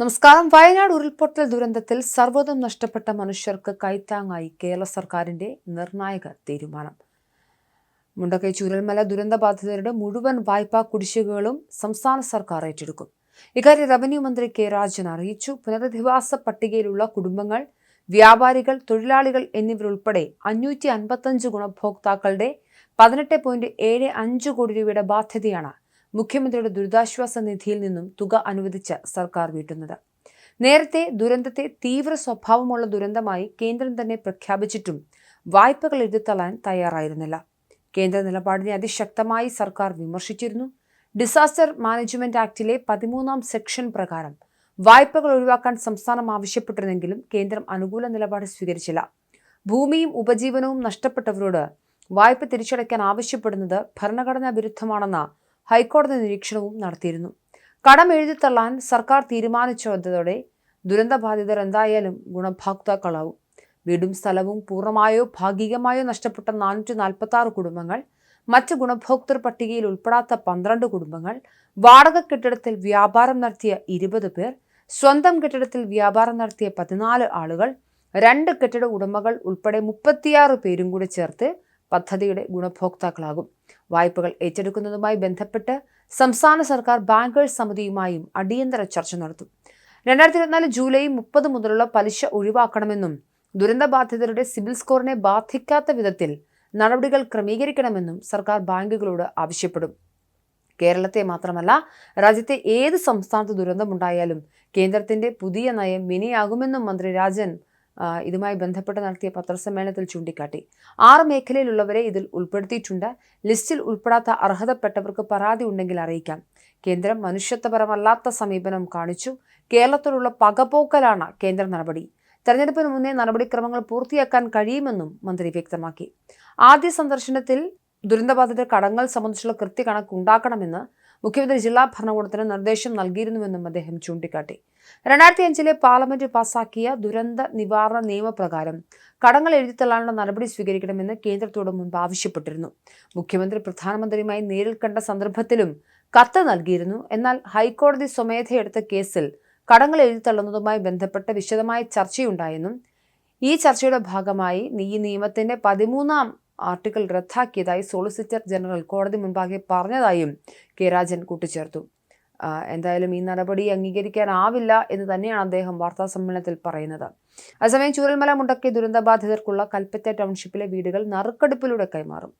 നമസ്കാരം. വയനാട് ഉരുൾപൊട്ടൽ ദുരന്തത്തിൽ സർവതും നഷ്ടപ്പെട്ട മനുഷ്യർക്ക് കൈത്താങ്ങായി കേരള സർക്കാരിന്റെ നിർണായക തീരുമാനം. മുണ്ടക്കൈ ചൂരൽമല ദുരന്തബാധിതരുടെ മുഴുവൻ വായ്പാ കുടിശ്ശികകളും സംസ്ഥാന സർക്കാർ ഏറ്റെടുക്കും. ഇക്കാര്യം റവന്യൂ മന്ത്രി കെ രാജൻ അറിയിച്ചു. പുനരധിവാസ പട്ടികയിലുള്ള കുടുംബങ്ങൾ വ്യാപാരികൾ തൊഴിലാളികൾ എന്നിവരുൾപ്പെടെ അഞ്ഞൂറ്റി അൻപത്തഞ്ച് ഗുണഭോക്താക്കളുടെ പതിനെട്ട് പോയിന്റ് ഏഴ് അഞ്ച് കോടി രൂപയുടെ ബാധ്യതയാണ് മുഖ്യമന്ത്രിയുടെ ദുരിതാശ്വാസ നിധിയിൽ നിന്നും തുക അനുവദിച്ച സർക്കാർ വീട്ടുന്നത്. നേരത്തെ ദുരന്തത്തെ തീവ്ര സ്വഭാവമുള്ള ദുരന്തമായി കേന്ദ്രം തന്നെ പ്രഖ്യാപിച്ചിട്ടും വായ്പകൾ എഴുതിത്തള്ളാൻ തയ്യാറായിരുന്നില്ല. കേന്ദ്ര നിലപാടിനെ അതിശക്തമായി സർക്കാർ വിമർശിച്ചിരുന്നു. ഡിസാസ്റ്റർ മാനേജ്മെന്റ് ആക്ടിലെ പതിമൂന്നാം സെക്ഷൻ പ്രകാരം വായ്പകൾ ഒഴിവാക്കാൻ സംസ്ഥാനം ആവശ്യപ്പെട്ടിരുന്നെങ്കിലും കേന്ദ്രം അനുകൂല നിലപാട് സ്വീകരിച്ചില്ല. ഭൂമിയും ഉപജീവനവും നഷ്ടപ്പെട്ടവരോട് വായ്പ തിരിച്ചടയ്ക്കാൻ ആവശ്യപ്പെടുന്നത് ഭരണഘടനാ വിരുദ്ധമാണെന്ന ഹൈക്കോടതി നിരീക്ഷണവും നടത്തിയിരുന്നു. കടം എഴുതിത്തള്ളാൻ സർക്കാർ തീരുമാനിച്ചതോടെ ദുരന്തബാധിതർ എന്തായാലും ഗുണഭോക്താക്കളാവും. വീടും സ്ഥലവും പൂർണമായോ ഭാഗികമായോ നഷ്ടപ്പെട്ട നാനൂറ്റി നാൽപ്പത്തി ആറ് കുടുംബങ്ങൾ മറ്റ് ഗുണഭോക്തൃ പട്ടികയിൽ ഉൾപ്പെടാത്ത പന്ത്രണ്ട് കുടുംബങ്ങൾ വാടക കെട്ടിടത്തിൽ വ്യാപാരം നടത്തിയ ഇരുപത് പേർ സ്വന്തം കെട്ടിടത്തിൽ വ്യാപാരം നടത്തിയ പതിനാല് ആളുകൾ രണ്ട് കെട്ടിട ഉടമകൾ ഉൾപ്പെടെ മുപ്പത്തിയാറ് പേരും കൂടി ചേർത്ത് പദ്ധതിയുടെ ഗുണഭോക്താക്കളാകും. വായ്പകൾ ഏറ്റെടുക്കുന്നതുമായി ബന്ധപ്പെട്ട് സംസ്ഥാന സർക്കാർ ബാങ്കേഴ്സ് സമിതിയുമായും അടിയന്തര ചർച്ച നടത്തും. രണ്ടായിരത്തി ഇരുപത്തിനാല് ജൂലൈ മുപ്പത് മുതലുള്ള പലിശ ഒഴിവാക്കണമെന്നും ദുരന്തബാധിതരുടെ സിബിൽ സ്കോറിനെ ബാധിക്കാത്ത വിധത്തിൽ നടപടികൾ ക്രമീകരിക്കണമെന്നും സർക്കാർ ബാങ്കുകളോട് ആവശ്യപ്പെടും. കേരളത്തെ മാത്രമല്ല രാജ്യത്തെ ഏത് സംസ്ഥാനത്ത് ദുരന്തമുണ്ടായാലും കേന്ദ്രത്തിന്റെ പുതിയ നയം വിനയാകുമെന്നും മന്ത്രി രാജൻ ഇതുമായി ബന്ധപ്പെട്ട് നടത്തിയ പത്രസമ്മേളനത്തിൽ ചൂണ്ടിക്കാട്ടി. ആറ് മേഖലയിലുള്ളവരെ ഇതിൽ ഉൾപ്പെടുത്തിയിട്ടുണ്ട്. ലിസ്റ്റിൽ ഉൾപ്പെടാത്ത അർഹതപ്പെട്ടവർക്ക് പരാതി ഉണ്ടെങ്കിൽ അറിയിക്കാം. കേന്ദ്രം മനുഷ്യത്വപരമല്ലാത്ത സമീപനം കാണിച്ചു. കേരളത്തിലുള്ള പകപോക്കലാണ് കേന്ദ്ര നടപടി. തെരഞ്ഞെടുപ്പിന് മുന്നേ നടപടിക്രമങ്ങൾ പൂർത്തിയാക്കാൻ കഴിയുമെന്നും മന്ത്രി വ്യക്തമാക്കി. ആദ്യ സന്ദർശനത്തിൽ ദുരന്തബാധിത കടങ്ങൾ സംബന്ധിച്ചുള്ള കൃത്യകണക്ക് ഉണ്ടാക്കണമെന്ന് മുഖ്യമന്ത്രി ജില്ലാ ഭരണകൂടത്തിന് നിർദ്ദേശം നൽകിയിരുന്നുവെന്നും അദ്ദേഹം ചൂണ്ടിക്കാട്ടി. രണ്ടായിരത്തി അഞ്ചിലെ പാർലമെന്റ് പാസാക്കിയ ദുരന്ത നിവാരണ നിയമപ്രകാരം കടങ്ങൾ എഴുതിത്തള്ളാനുള്ള നടപടി സ്വീകരിക്കണമെന്ന് കേന്ദ്രത്തോട് മുൻപ് ആവശ്യപ്പെട്ടിരുന്നു. മുഖ്യമന്ത്രി പ്രധാനമന്ത്രിയുമായി നേരിൽ കണ്ട സന്ദർഭത്തിലും കത്ത് നൽകിയിരുന്നു. എന്നാൽ ഹൈക്കോടതി സ്വമേധയെടുത്ത കേസിൽ കടങ്ങൾ എഴുതിത്തള്ളുന്നതുമായി ബന്ധപ്പെട്ട് വിശദമായ ചർച്ചയുണ്ടായെന്നും ഈ ചർച്ചയുടെ ഭാഗമായി ഈ നിയമത്തിന്റെ പതിമൂന്നാം ആർട്ടിക്കിൾ റദ്ദാക്കിയതായി സോളിസിറ്റർ ജനറൽ കോടതി മുൻപാകെ പറഞ്ഞതായും കെ രാജൻ കൂട്ടിച്ചേർത്തു. എന്തായാലും ഈ നടപടി അംഗീകരിക്കാനാവില്ല എന്ന് തന്നെയാണ് അദ്ദേഹം വാർത്താ സമ്മേളനത്തിൽ പറയുന്നത്. അതേസമയം ചൂരൽമല മുണ്ടക്കി ദുരന്തബാധിതർക്കുള്ള കൽപ്പറ്റ ടൗൺഷിപ്പിലെ വീടുകൾ നറുക്കെടുപ്പിലൂടെ കൈമാറും.